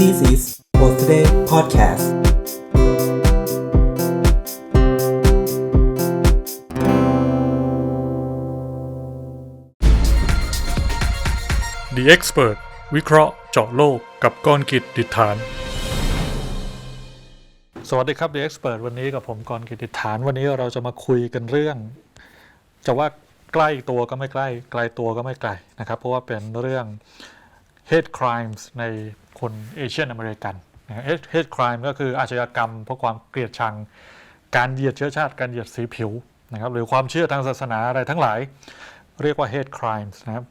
This is Birthday Podcast The Expert วิเคราะห์เจาะโลกกับกรกิจดิษฐาน สวัสดีครับ The Expert วันนี้กับผมกรกิจดิษฐาน วันนี้เราจะมาคุยกันเรื่อง จะว่าใกล้ตัวก็ไม่ใกล้ ไกลตัวก็ไม่ไกลนะครับ เพราะว่าเป็นเรื่อง hate crimes ในคนเอเชียนอเมริกันนะฮะ hate hate crime ก็คืออาชญากรรมเพราะความเกลียดชัง การเหยียดเชื้อชาติ การเหยียดสีผิวนะครับ หรือความเชื่อทางศาสนาอะไรทั้งหลาย เรียกว่า hate crimes นะครับ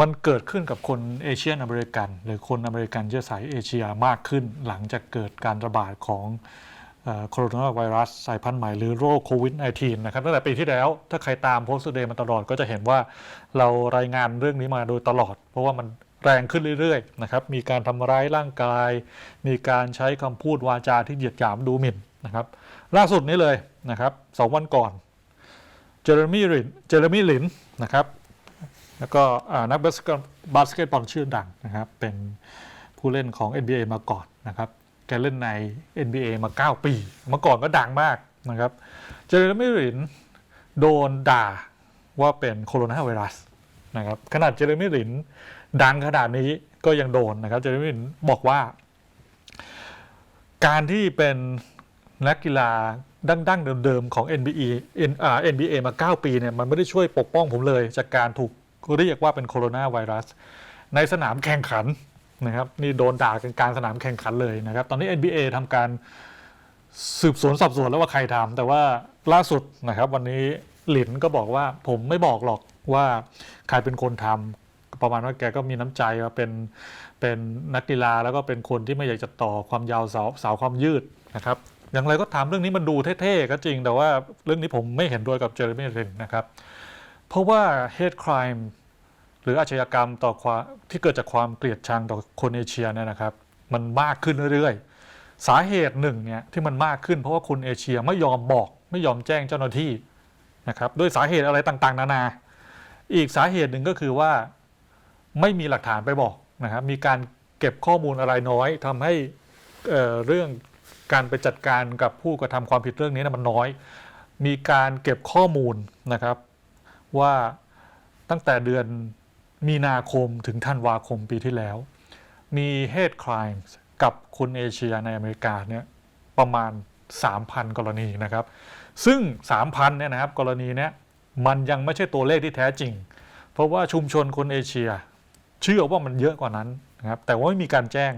มันเกิดขึ้นกับคนเอเชียนอเมริกัน หรือคนอเมริกันเชื้อสายเอเชียมากขึ้นหลังจากเกิดการระบาดของโคโรนาไวรัสสายพันธุ์ใหม่หรือโรคโควิด -19 นะครับตั้งแต่ปีที่แล้วถ้าใครตามโพสต์เดย์มาตลอดก็จะเห็นว่าเรารายงานเรื่องนี้มาโดยตลอด เพราะว่ามัน แรงขึ้นเรื่อยๆนะครับมีการทำร้ายร่างกาย มีการใช้คำพูดวาจาที่เหยียดหยามดูหมิ่นนะครับล่าสุดนี้เลยนะครับสองวันก่อนเจอร์มี่ลินเจอร์มี่ลินนะครับแล้วก็นักบาสเกตบาสเกตบอลชื่อดังนะครับเป็นผู้เล่นของ NBA มาก่อนนะครับแกเล่นใน NBA มา 9 ปี เมื่อก่อนก็ดังมากนะครับเจอร์มิรินโดนด่าว่าเป็นโคโรนาไวรัสนะครับขนาดเจอร์มิริน ดังขนาดนี้ก็ยังโดนนะครับเจอร์มิรินบอกว่า การที่เป็นนักกีฬาดั้งๆเดิมๆของ NBA NBA มา 9 ปีเนี่ยมันไม่ได้ช่วยปกป้องผมเลย จากการถูกเรียกว่าเป็นโคโรนาไวรัส ในสนามแข่งขันนะครับนี่โดนด่ากันกลารสนามแข่งขันเลยนะครับ ตอนนี้ NBA ทำการสืบสวนสอบสวนแล้วว่าใครทำแต่ว่าล่าสุดนะครับ วันนี้หลินก็บอกว่าผมไม่บอกหรอกว่าใครเป็นคนทำ ประมาณว่าแกก็มีน้ำใจว่าเป็นเป็นนักกีฬาแล้วก็เป็นคนที่ไม่อยากจะต่อความยาวสาวสาความยืดนะครับอย่างไรก็ตามเรื่องนี้มันดูเท่ๆก็จริง แต่ว่าเรื่องนี้ผมไม่เห็นด้วยกับเจอร์มี่รินนะครับ เพราะว่า hate crime หรืออาชญากรรมต่อความที่เกิดจากความเกลียดชังต่อคนเอเชียเนี่ยนะครับ มันมากขึ้นเรื่อยๆ สาเหตุหนึ่งเนี่ยที่มันมากขึ้นเพราะว่าคนเอเชียไม่ยอมบอก ไม่ยอมแจ้งเจ้าหน้าที่นะครับด้วยสาเหตุอะไรต่างๆ นานา อีกสาเหตุหนึ่งก็คือว่า ไม่มีหลักฐานไปบอกนะครับมีการเก็บข้อมูลอะไรน้อยทำให้เเรื่องการไปจัดการกับผู้กระทำความผิดเรื่องนี้นะมันน้อย มีการเก็บข้อมูลนะครับว่าตั้งแต่เดือนมีนาคมถึงธันวาคมปีที่แล้ว มี hate crimes กับคนเอเชียในอเมริกาเนี่ยประมาณ 3,000 กรณีนะครับ ซึ่ง 3,000เนี่ยนะครับกรณีเนี้ยมันยังไม่ใช่ตัวเลขที่แท้จริง เพราะว่าชุมชนคนเอเชีย เชื่อว่ามันเยอะกว่านั้นนะครับแต่ว่าไม่มีการแจ้ง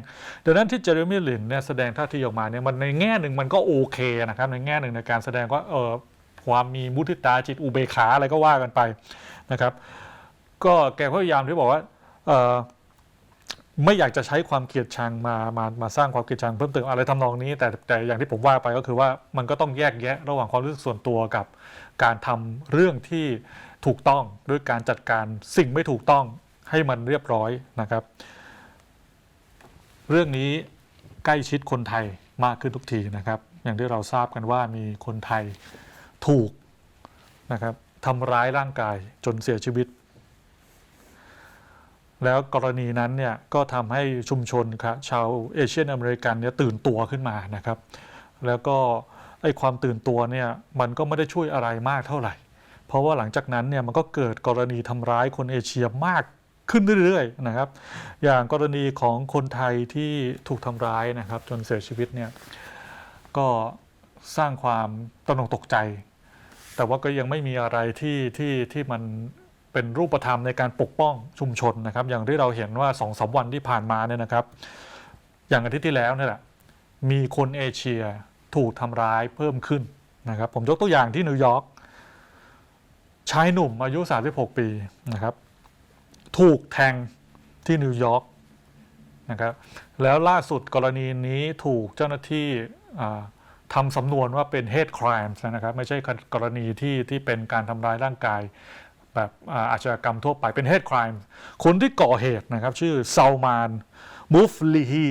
ดังนั้นที่เจอร์มี่ลินเนี่ยแสดงท่าทีออกมาเนี่ยมันในแง่หนึ่งมันก็โอเคนะครับในแง่หนึ่งในการแสดงว่าเออความมีมุทิตาจิตอุเบกขาอะไรก็ว่ากันไปนะครับ ก็แกพยายามที่บอกว่าไม่อยากจะใช้ความเกลียดชังมามามาสร้างความเกลียดชังเพิ่มเติมอะไรทำนองนี้ แต่แต่อย่างที่ผมว่าไปก็คือว่ามันก็ต้องแยกแยะระหว่างความรู้สึกส่วนตัวกับการทำเรื่องที่ถูกต้องด้วยการจัดการสิ่งไม่ถูกต้อง ให้มันเรียบร้อยนะครับ เรื่องนี้ใกล้ชิดคนไทยมากขึ้นทุกทีนะครับ อย่างที่เราทราบกันว่ามีคนไทยถูกนะครับทำร้ายร่างกายจนเสียชีวิต แล้วกรณีนั้นเนี่ยก็ทำให้ชุมชนครับชาวเอเชียนอเมริกันเนี่ยตื่นตัวขึ้นมานะครับ แล้วก็ไอความตื่นตัวเนี่ยมันก็ไม่ได้ช่วยอะไรมากเท่าไหร่ เพราะว่าหลังจากนั้นเนี่ยมันก็เกิดกรณีทำร้ายคนเอเชียมาก ขึ้นเรื่อยๆนะครับ อย่างกรณีของคนไทยที่ถูกทำร้ายนะครับ จนเสียชีวิตเนี่ยก็สร้างความตระหนกตกใจ แต่ว่าก็ยังไม่มีอะไรที่ที่ที่มันเป็นรูปธรรมในการปกป้องชุมชนนะครับ อย่างที่เราเห็นว่าสองสาวันที่ผ่านมาเนี่ยนะครับ อย่างอาทิตย์ที่แล้วนี่แหละมีคนเอเชียถูกทำร้ายเพิ่มขึ้นนะครับ ผมยกตัวอย่างที่นิวยอร์กชายหนุ่มอายุ 36 ปีนะครับ ถูกแทงที่นิวยอร์กนะครับแล้วล่าสุดกรณีนี้ถูกเจ้าหน้าที่ทำสำนวนว่าเป็น hate crimes นะครับ ไม่ใช่กรณีที่ที่เป็นการทำร้ายร่างกาย แบบอาชญากรรมทั่วไปเป็น hate crime คนที่ก่อเหตุนะครับ ชื่อซาลมานมูฟลีฮี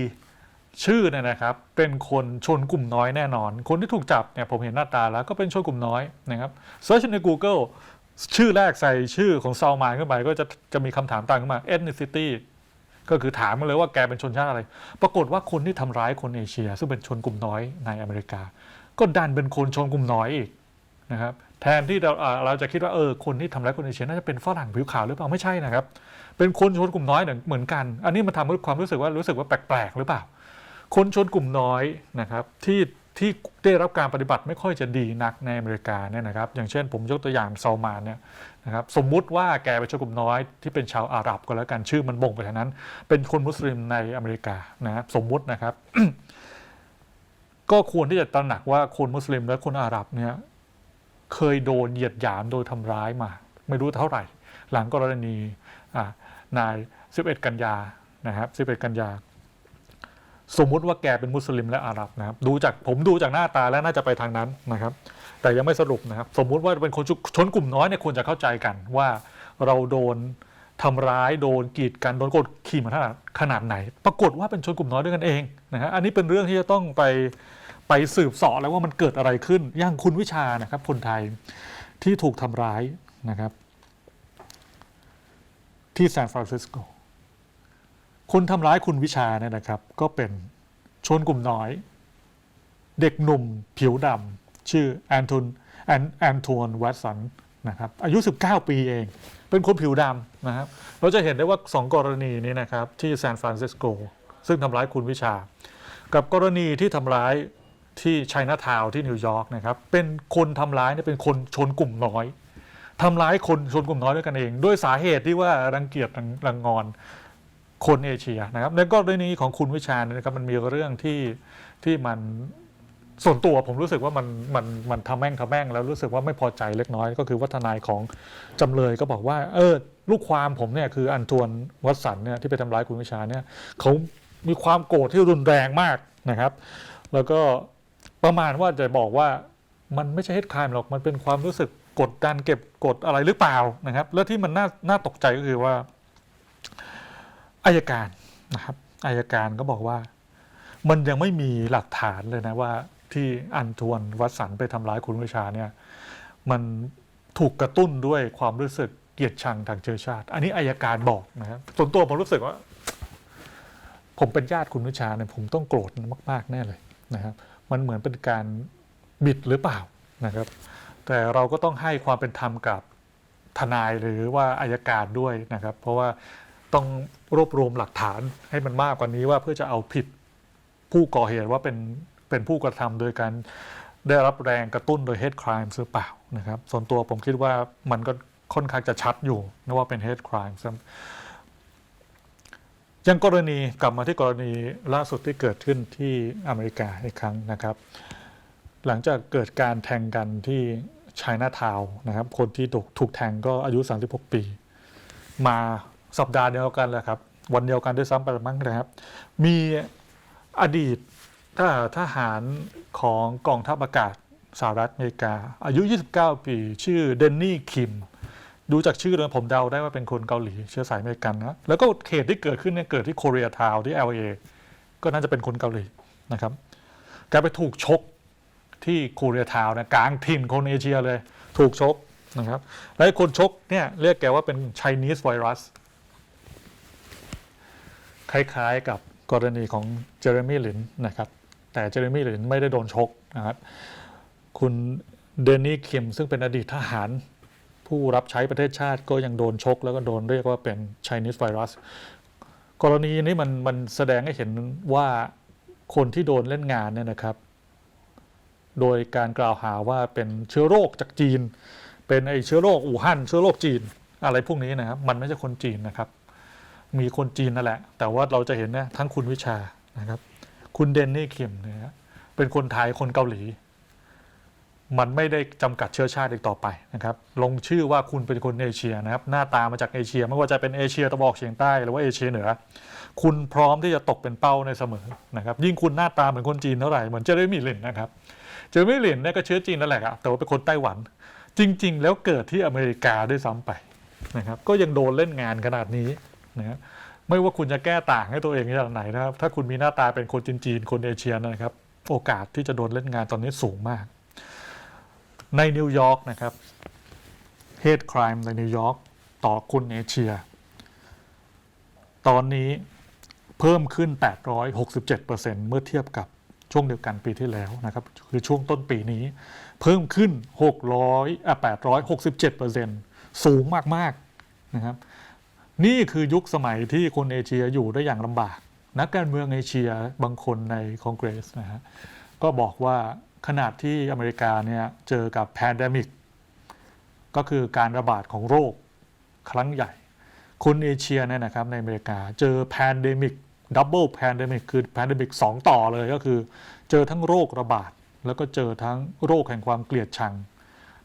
ชื่อเนี่ยนะครับ เป็นคนชนกลุ่มน้อยแน่นอน คนที่ถูกจับเนี่ยผมเห็นหน้าตาแล้วก็เป็นชนกลุ่มน้อยนะครับเซิร์ชใน Google ชื่อแรกใส่ชื่อของซาลมานขึ้นไปก็จะจะมีคำถามตามขึ้นมา ethnicity ก็คือถามมาเลยว่าแกเป็นชนชาติอะไร ปรากฏว่าคนที่ทำร้ายคนเอเชีย ซึ่งเป็นชนกลุ่มน้อยในอเมริกา ก็ดันเป็นคนชนกลุ่มน้อยอีกนะครับแทนที่เราอ่าเราจะคิดว่าเออคนที่ทำร้ายคนเอเชียน่าจะเป็นฝรั่งผิวขาวหรือเปล่าไม่ใช่นะครับ เป็นคนชนกลุ่มน้อยเหมือนกัน อันนี้มันทำให้ความรู้สึกว่ารู้สึกว่าแปลกๆหรือเปล่า คนชนกลุ่มน้อยนะครับที่ ที่ได้รับการปฏิบัติไม่ค่อยจะดีนักในอเมริกาเนี่ยนะครับ อย่างเช่นผมยกตัวอย่างซาลมานเนี่ยนะครับสมมุติว่าแกเป็นชนกลุ่มน้อยที่เป็นชาวอาหรับก็แล้วกันชื่อมันบ่งไปทางนั้น เป็นคนมุสลิมในอเมริกานะครับสมมุตินะครับ ก็ควรที่จะตระหนักว่าคนมุสลิมและคนอาหรับเนี่ยเคยโดนเหยียดหยามโดยทำร้ายมา ไม่รู้เท่าไหร่ หลังกรณีอ่านาย 11 กันยานะครับ11 กันยา สมมุติว่าแกเป็นมุสลิมและอาหรับนะครับดูจากผมดูจากหน้าตาแล้วน่าจะไปทางนั้นนะครับ แต่ยังไม่สรุปนะครับ สมมุติว่าเป็นคนชนกลุ่มน้อยเนี่ยควรจะเข้าใจกันว่าเราโดนทำร้ายโดนกีดกันโดนกดขี่มาขนาดขนาดไหน ปรากฏว่าเป็นชนกลุ่มน้อยด้วยกันเองนะฮะอันนี้เป็นเรื่องที่จะต้องไปไปสืบสอบแล้วว่ามันเกิดอะไรขึ้นอย่างคุณวิชานะครับ คนไทยที่ถูกทำร้ายนะครับ ที่ซานฟรานซิสโก คนทำร้ายคุณวิชาเนี่ยนะครับ ก็เป็นชนกลุ่มน้อย เด็กหนุ่มผิวดำชื่อแอนทนแอนแอนทวนวัตสันนะครับอายุ 19 ปีเอง เป็นคนผิวดำนะครับเราจะเห็นได้ว่า 2 กรณีนี้นะครับที่ซานฟรานซิสโกซึ่งทำร้ายคุณวิชา กับกรณีที่ทำร้ายที่ไชน่าทาวน์ที่นิวยอร์กนะครับเป็นคนทำร้ายเนี่ยเป็นคนชนกลุ่มน้อยทำร้ายคนชนกลุ่มน้อยด้วยกันเอง ด้วยสาเหตุที่ว่ารังเกียจรังรังงอน คนเอเชียนะครับในกรณีของคุณวิชาเนี่ยนะครับมันมีเรื่องที่ที่มันส่วนตัวผมรู้สึกว่ามันมันมันทำแม่งทำแม่งแล้วรู้สึกว่าไม่พอใจเล็กน้อยก็คือว่าทนายของจำเลยก็บอกว่า เออ ลูกความผมเนี่ยคืออันทวนวัตสันเนี่ยที่ไปทำร้ายคุณวิชาเนี่ยเขามีความโกรธที่รุนแรงมากนะครับ แล้วก็ประมาณว่าจะบอกว่ามันไม่ใช่เฮดคายหรอกมันเป็นความรู้สึกกดดันเก็บกดอะไรหรือเปล่านะครับ แล้วที่มันน่าน่าตกใจก็คือว่า อายการนะครับอายการก็บอกว่า มันยังไม่มีหลักฐานเลยนะว่าที่อันทวนวัดสันไปทำร้ายคุณวิชาเนี่ยมันถูกกระตุ้นด้วยความรู้สึกเกลียดชังทางเชื้อชาติ อันนี้อายการบอกนะครับส่วนตัวผมรู้สึกว่า ผมเป็นญาติคุณวิชาเนี่ยผมต้องโกรธมาก ๆ แน่เลยนะครับ มันเหมือนเป็นการบิดหรือเปล่านะครับ แต่เราก็ต้องให้ความเป็นธรรมกับทนายหรือว่าอายการด้วยนะครับ เพราะว่า ต้องรวบรวมหลักฐานให้มันมากกว่านี้ว่าเพื่อจะเอาผิดผู้ก่อเหตุว่าเป็นเป็นผู้กระทำโดยการได้รับแรงกระตุ้นโดย hate crime หรือเปล่านะครับ ส่วนตัวผมคิดว่ามันก็ค่อนข้างจะชัดอยู่นะว่าเป็น hate crime ยังกรณีกลับมาที่กรณีล่าสุดที่เกิดขึ้นที่อเมริกาอีกครั้งนะครับ หลังจากเกิดการแทงกันที่ไชน่าทาวนะครับ คนที่ถูกถูกแทงก็อายุ 36 ปี มา สัปดาห์เดียวกันแหละครับ วันเดียวกันด้วยซ้ำไปมั้งนะครับ มีอดีตทหารทหารของกองทัพอากาศสหรัฐอเมริกา อายุ 29 ปี ชื่อเดนนี่คิม ดูจากชื่อแล้วผมเดาได้ว่าเป็นคนเกาหลีเชื้อสายอเมริกันนะ แล้วก็เหตุที่เกิดขึ้นเนี่ยเกิดที่โคเรียทาวที่ LA ก็น่าจะเป็นคนเกาหลีนะครับแกไปถูกชกที่โคเรียทาวนะกลางถิ่นคนเอเชียเลย ถูกชกนะครับ และคนชกเนี่ยเรียกแกว่าเป็น Chinese virus คล้ายๆกับกรณีของเจอร์มี่ลินนะครับ แต่เจอร์มี่ลินไม่ได้โดนชกนะครับคุณเดนนี่คิมซึ่งเป็นอดีตทหาร ผู้รับใช้ประเทศชาติก็ยังโดนชก แล้วก็โดนเรียกว่าเป็น Chinese virus กรณีนี้มันมันแสดงให้เห็นว่าคนที่โดนเล่นงานเนี่ยนะครับ โดยการกล่าวหาว่าเป็นเชื้อโรคจากจีน เป็นไอเชื้อโรคอู่ฮั่นเชื้อโรคจีน อะไรพวกนี้นะครับ มันไม่ใช่คนจีนนะครับ มีคนจีนนั่นแหละ แต่ว่าเราจะเห็นเนี่ยทั้งคุณวิชานะครับ คุณเดนนี่คิมเนี่ยฮะเป็นคนไทยคนเกาหลี มันไม่ได้จำกัดเชื้อชาติอีกต่อไปนะครับ ลงชื่อว่าคุณเป็นคนเอเชียนะครับ หน้าตามาจากเอเชียไม่ว่าจะเป็นเอเชียตะวันออกเฉียงใต้หรือว่าเอเชียเหนือ คุณพร้อมที่จะตกเป็นเป้าในเสมอนะครับ ยิ่งคุณหน้าตาเหมือนคนจีนเท่าไหร่เหมือนเจอร์มี่ลินนะครับเจอร์มี่ลินเนี่ยก็เชื้อจีนนั่นแหละครับแต่ว่าเป็นคนไต้หวัน จริง ๆ แล้วเกิดที่อเมริกาด้วยซ้ำไปนะครับ ก็ยังโดนเล่นงานขนาดนี้ นะครับไม่ว่าคุณจะแก้ต่างให้ตัวเองจากไหนนะครับ ถ้าคุณมีหน้าตาเป็นคนจีนๆคนเอเชียนะครับ โอกาสที่จะโดนเล่นงานตอนนี้สูงมาก ในนิวยอร์กนะครับ hate crime ในนิวยอร์กต่อคนเอเชีย ตอนนี้เพิ่มขึ้น 867%เมื่อเทียบกับช่วงเดียวกันปีที่แล้วนะครับ คือช่วงต้นปีนี้ เพิ่มขึ้น 600อะ867%สูงมาก ๆ นะครับ นี่คือยุคสมัยที่คนเอเชียอยู่ได้อย่างลำบาก นักการเมืองเอเชียบางคนในคอนเกรสนะฮะก็บอกว่าขนาดที่อเมริกาเนี่ยเจอกับแพนเดมิกก็คือการระบาดของโรคครั้งใหญ่ คนเอเชียเนี่ยนะครับในอเมริกาเจอแพนเดมิกดับเบิลแพนเดมิกคือแพนเดมิกสองต่อเลยก็คือ เจอทั้งโรคระบาด แล้วก็เจอทั้งโรคแห่งความเกลียดชัง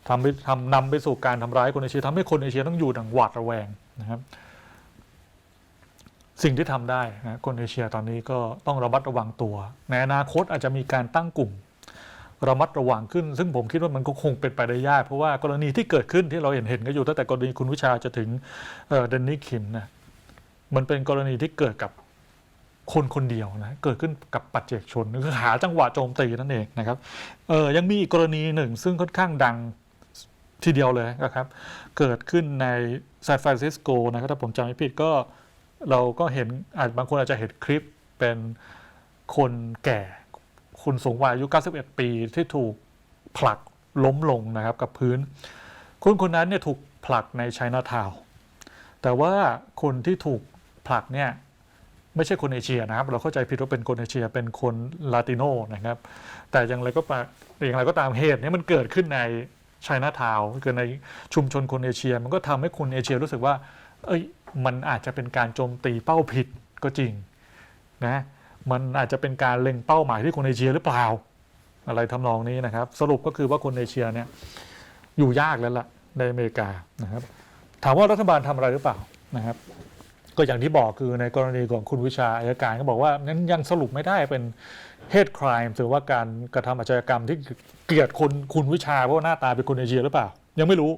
ทำไปทำนำไปสู่การทำร้ายคนเอเชียทำให้คนเอเชียต้องอยู่ดังหวาดระแวงนะครับ สิ่งที่ทำได้นะคนเอเชียตอนนี้ก็ต้องระมัดระวังตัว ในอนาคตอาจจะมีการตั้งกลุ่ม ระมัดระวังขึ้น ซึ่งผมคิดว่ามันก็คงเป็นไปได้ยาก เพราะว่ากรณีที่เกิดขึ้นที่เราเห็นเห็นกันอยู่ตั้งแต่กรณีคุณวิชาจะถึงเอ่อเดนนี่คิมนะมันเป็นกรณีที่เกิดกับคนคนเดียวนะเกิดขึ้นกับปัจเจกชนคือหาจังหวะโจมตีนั่นเองนะครับเออยังมีอีกกรณีหนึ่ง ซึ่งค่อนข้างดังทีเดียวเลยนะครับ เกิดขึ้นในซานฟรานซิสโกนะครับถ้าผมจำไม่ผิดก็ เราก็เห็นอาจบางคนอาจจะเห็นคลิปเป็นคนแก่ คุณสูงวัยอายุ 91 ปีที่ถูกผลักล้มลงนะครับกับพื้นคนคนนั้นเนี่ยถูกผลักในไชน่าทาวแต่ว่าคนที่ถูกผลักเนี่ยไม่ใช่คนเอเชียนะครับ เราเข้าใจผิดว่าเป็นคนเอเชียเป็นคนลาติโนนะครับ แต่อย่างไรก็ปอย่างไรก็ตามเหตุนี้มันเกิดขึ้นในไชน่าทาวเกิดในชุมชนคนเอเชีย มันก็ทำให้คนเอเชียรู้สึกว่า เอ้ยมันอาจจะเป็นการโจมตีเป้าผิดก็จริงนะมันอาจจะเป็นการเล็งเป้าหมายที่คนเอเชียหรือเปล่า อะไรทำนองนี้นะครับ สรุปก็คือว่าคนเอเชียเนี่ยอยู่ยากแล้วล่ะในอเมริกานะครับ ถามว่ารัฐบาลทำอะไรหรือเปล่านะครับ ก็อย่างที่บอกคือในกรณีของคุณวิชาอายการก็บอกว่านั้นยังสรุปไม่ได้เป็น hate crime หรือว่าการกระทำอาชญากรรมที่เกลียดคนคุณวิชาเพราะว่าหน้าตาเป็นคนเอเชียหรือเปล่า ยังไม่รู้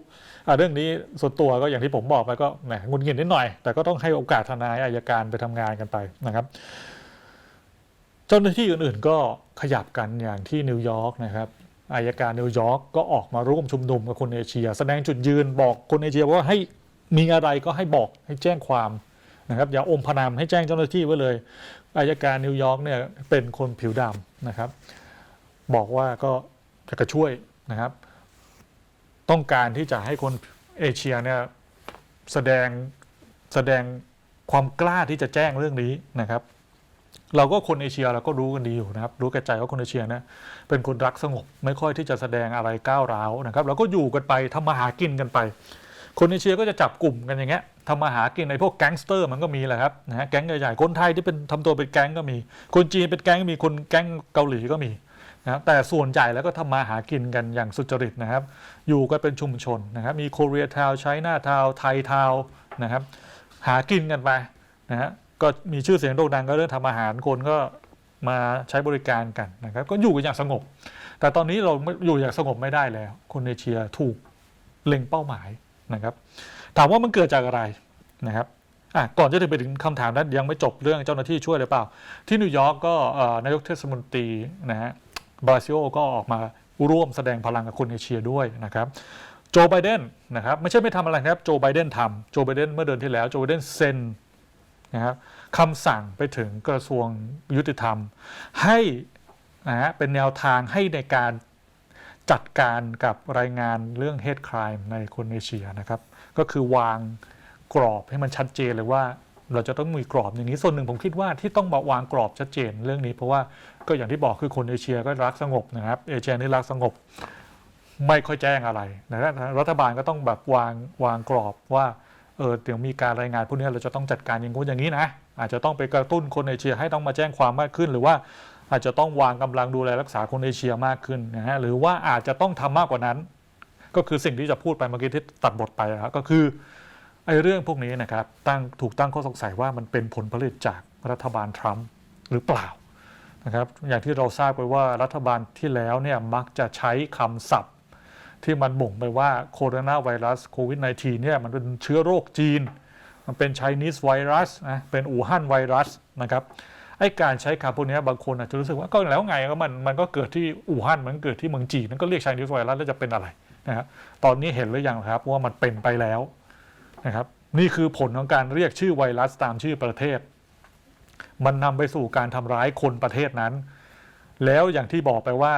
เรื่องนี้ส่วนตัวก็อย่างที่ผมบอกไปก็แหมงุนงิดนิดหน่อย แต่ก็ต้องให้โอกาสทนายอายการไปทำงานกันไปนะครับ เจ้าหน้าที่อื่นๆ ก็ขยับกันอย่างที่นิวยอร์กนะครับอายการนิวยอร์กก็ออกมาร่วมชุมนุมกับคนเอเชีย แสดงจุดยืนบอกคนเอเชียว่าให้มีอะไรก็ให้บอกให้แจ้งความนะครับอย่าอมพนามให้แจ้งเจ้าหน้าที่ไว้เลยอายการนิวยอร์กเนี่ยเป็นคนผิวดำนะครับ บอกว่าก็จะช่วยนะครับ ต้องการที่จะให้คนเอเชียเนี่ยแสดงแสดงความกล้าที่จะแจ้งเรื่องนี้นะครับ เราก็คนเอเชียเราก็รู้กันดีอยู่นะครับ รู้แก่ใจว่าคนเอเชียเนี่ยเป็นคนรักสงบ ไม่ค่อยที่จะแสดงอะไรก้าวร้าวนะครับเราก็อยู่กันไปทำมาหากินกันไป คนเอเชียก็จะจับกลุ่มกันอย่างเงี้ยทำมาหากินในพวกแก๊งสเตอร์มันก็มีแหละครับนะฮะแก๊งใหญ่ๆคนไทยที่เป็นทำตัวเป็นแก๊งก็มี คนจีนเป็นแก๊งก็มีคนแก๊งเกาหลีก็มี นะครับแต่ส่วนใหญ่แล้วก็ทำมาหากินกันอย่างสุจริตนะครับ อยู่กันเป็นชุมชนนะครับ มีโคเรียทาวไชน่าทาวไทยทาวนะครับ หากินกันไปนะฮะก็มีชื่อเสียงโด่งดังก็เรื่องทำอาหารคนก็มาใช้บริการกันนะครับ ก็อยู่กันอย่างสงบ แต่ตอนนี้เราอยู่อย่างสงบไม่ได้แล้ว คนเอเชียถูกเล็งเป้าหมายนะครับ ถามว่ามันเกิดจากอะไรนะครับอะก่อนจะถึงไปถึงคำถามนั้นยังไม่จบเรื่องเจ้าหน้าที่ช่วยหรือเปล่า ที่นิวยอร์กก็นายกเทศมนตรีนะฮะ บราซิโอก็ออกมาร่วมแสดงพลังกับคนเอเชียด้วยนะครับโจไบเดนนะครับไม่ใช่ไม่ทำอะไรนะครับโจไบเดนทำโจไบเดนเมื่อเดือนที่แล้วโจไบเดนเซ็นนะครับคำสั่งไปถึงกระทรวงยุติธรรม ให้นะฮะเป็นแนวทางให้ในการจัดการกับรายงานเรื่อง hate crime ในคนเอเชียนะครับ ก็คือวางกรอบให้มันชัดเจนเลยว่า เราจะต้องมีกรอบอย่างนี้ส่วนหนึ่งผมคิดว่าที่ต้องมาวางกรอบชัดเจนเรื่องนี้ เพราะว่าก็อย่างที่บอกคือคนเอเชียก็รักสงบนะครับ เอเชียนี่รักสงบ ไม่ค่อยแจ้งอะไรนะครับรัฐบาลก็ต้องแบบวางวางกรอบว่าเออเดี๋ยวมีการรายงานพวกนี้เราจะต้องจัดการอย่างงู้นอย่างนี้นะอาจจะต้องไปกระตุ้นคนเอเชียให้ต้องมาแจ้งความมากขึ้น หรือว่าอาจจะต้องวางกำลังดูแลรักษาคนเอเชียมากขึ้นนะฮะหรือว่าอาจจะต้องทำมากกว่านั้น ก็คือสิ่งที่จะพูดไปเมื่อกี้ที่ตัดบทไปนะครับก็คือ ไอ้เรื่องพวกนี้นะครับตั้งถูกตั้งข้อสงสัยว่ามันเป็นผลผลิตจากรัฐบาลทรัมป์หรือเปล่านะครับอย่างที่เราทราบไปว่ารัฐบาลที่แล้วเนี่ยมักจะใช้คำศัพท์ ที่มันบ่งไปว่าโคโรนาไวรัสโควิด -19 เนี่ยมันเป็นเชื้อโรคจีน มันเป็น Chinese ไวรัสนะเป็นอู่ฮั่นไวรัสนะครับไอ้การใช้คำพวกนี้บางคนอาจจะรู้สึกว่าก็แล้วไงก็มันมันก็เกิดที่อู่ฮั่นมันเกิดที่เมืองจีนมันก็เรียก Chinese ไวรัสแล้วจะเป็นอะไรนะครับตอนนี้เห็นหรือยังครับว่ามันเป็นไปแล้ว นะครับนี่คือผลของการเรียกชื่อไวรัสตามชื่อประเทศ มันนำไปสู่การทำร้ายคนประเทศนั้น แล้วอย่างที่บอกไปว่า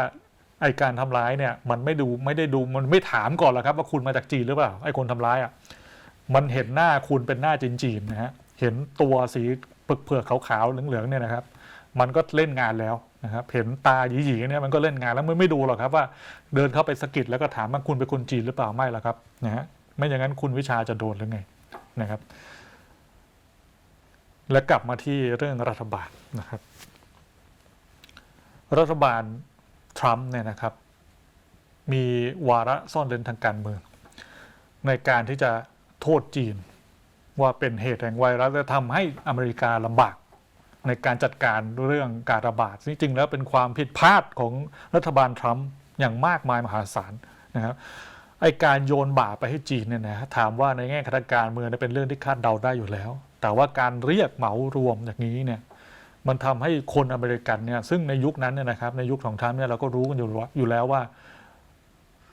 ไอการทำร้ายเนี่ยมันไม่ดูไม่ได้ดูมันไม่ถามก่อนหรอกครับว่าคุณมาจากจีนหรือเปล่าไอคนทำร้ายอะมันเห็นหน้าคุณเป็นหน้าจีนๆนนะฮะเห็นตัวสีเผือกขาวๆเหลืองๆเนี่ยนะครับ มันก็เล่นงานแล้วนะครับเห็นตาหยีๆเนี่ยมันก็เล่นงานแล้วมันไม่ดูหรอกครับว่าเดินเข้าไปสกิดแล้วก็ถามว่าคุณเป็นคนจีนหรือเปล่าไม่หรอกครับนะฮะ ไม่อย่างนั้นคุณวิชาจะโดนหรือไงนะครับ และกลับมาที่เรื่องรัฐบาลนะครับ รัฐบาลทรัมป์เนี่ยนะครับ มีวาระซ่อนเร้นทางการเมือง ในการที่จะโทษจีน ว่าเป็นเหตุแห่งไวรัสและทำให้อเมริกาลำบากในการจัดการเรื่องการระบาดจริงๆแล้วเป็นความผิดพลาดของรัฐบาลทรัมป์อย่างมากมายมหาศาลนะครับ ไอการโยนบาปไปให้จีนเนี่ยนะถามว่าในแง่คณะการเมืองเป็นเรื่องที่คาดเดาได้อยู่แล้ว แต่ว่าการเรียกเหมารวมอย่างนี้เนี่ยมันทำให้คนอเมริกันเนี่ยซึ่งในยุคนั้นเนี่ยนะครับในยุคของทรัมป์เนี่ยเราก็รู้กันอยู่อยู่แล้วว่า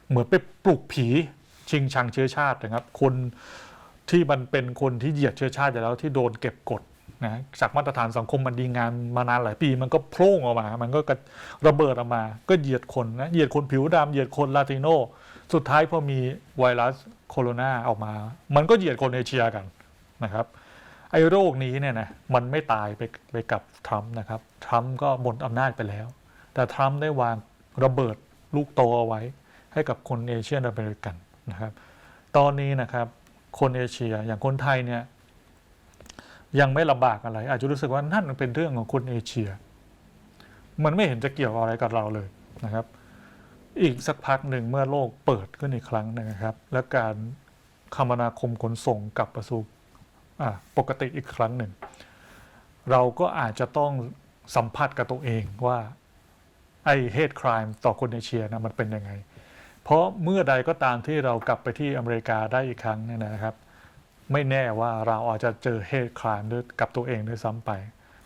เหมือนไปปลุกผีชิงชังเชื้อชาตินะครับ คนที่มันเป็นคนที่เหยียดเชื้อชาติอยู่แล้วที่โดนเก็บกดนะจากมาตรฐานสังคมมันดีงานมานานหลายปี มันก็โพร่งออกมา มันก็ระระเบิดออกมา ก็เหยียดคนนะเหยียดคนผิวดำเหยียดคนลาติโน สุดท้ายพอมีไวรัสโคโรนาออกมา มันก็เหยียดคนเอเชียกันนะครับไอ้โรคนี้เนี่ยนะมันไม่ตายไปไปกับทรัมป์นะครับทรัมป์ก็หมดอำนาจไปแล้ว แต่ทรัมป์ได้วางระเบิดลูกโตเอาไว้ ให้กับคนเอเชียอเมริกันนะครับตอนนี้นะครับคนเอเชียอย่างคนไทยเนี่ยยังไม่ลำบากอะไร อาจจะรู้สึกว่านั่นเป็นเรื่องของคนเอเชีย มันไม่เห็นจะเกี่ยวอะไรกับเราเลยนะครับ อีกสักพักหนึ่งเมื่อโลกเปิดขึ้นอีกครั้งนะครับ และการคมนาคมขนส่งกลับมาสู่ปกติอีกครั้งหนึ่ง เราก็อาจจะต้องสัมผัสกับตัวเองว่า ไอ้เฮดครามต่อคนเอเชียนะมันเป็นยังไง เพราะเมื่อใดก็ตามที่เรากลับไปที่อเมริกาได้อีกครั้งเนี่ยนะครับ ไม่แน่ว่าเราอาจจะเจอเฮดครามด้วยกับตัวเองด้วยซ้ำไป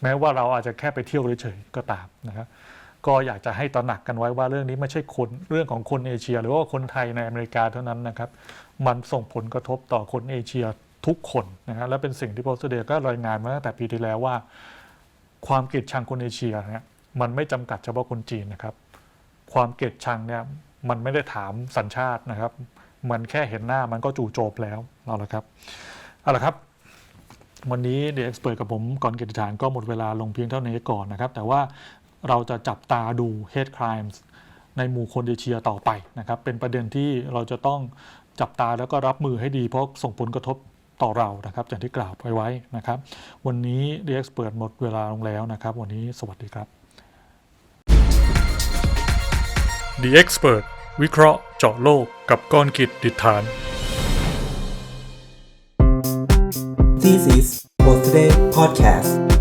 แม้ว่าเราอาจจะแค่ไปเที่ยวเฉยๆก็ตามนะครับ ก็อยากจะให้ตระหนักกันไว้ว่าเรื่องนี้ไม่ใช่คนเรื่องของคนเอเชีย หรือว่าคนไทยในอเมริกาเท่านั้นนะครับ มันส่งผลกระทบต่อคนเอเชียทุกคนนะฮะและเป็นสิ่งที่โพสต์เดย์ก็รายงานมาตั้งแต่ปีที่แล้วว่า ความเกลียดชังคนเอเชียเนี่ยมันไม่จำกัดเฉพาะคนจีนนะครับ ความเกลียดชังเนี่ยมันไม่ได้ถามสัญชาตินะครับ มันแค่เห็นหน้ามันก็จู่โจมแล้วเอาละครับเอาละครับวันนี้เด e e เอ็กซ์เพรกับผมก่อนเกียรติฐานก็หมดเวลาลงเพียงเท่านี้ก่อนนะครับ แต่ว่า เราจะจับตาดู hate crimes ในหมู่คนเอเชียต่อไปนะครับ เป็นประเด็นที่เราจะต้องจับตาแล้วก็รับมือให้ดี เพราะส่งผลกระทบต่อเรานะครับอย่างที่กล่าวไปไว้นะครับ วันนี้ d ี e เปิดหมดเวลาลงแล้วนะครับ วันนี้สวัสดีครับ The Expert วิเคราะห์เจาะโลกกับก้อนกิจดิษฐาน This is Post Today Podcast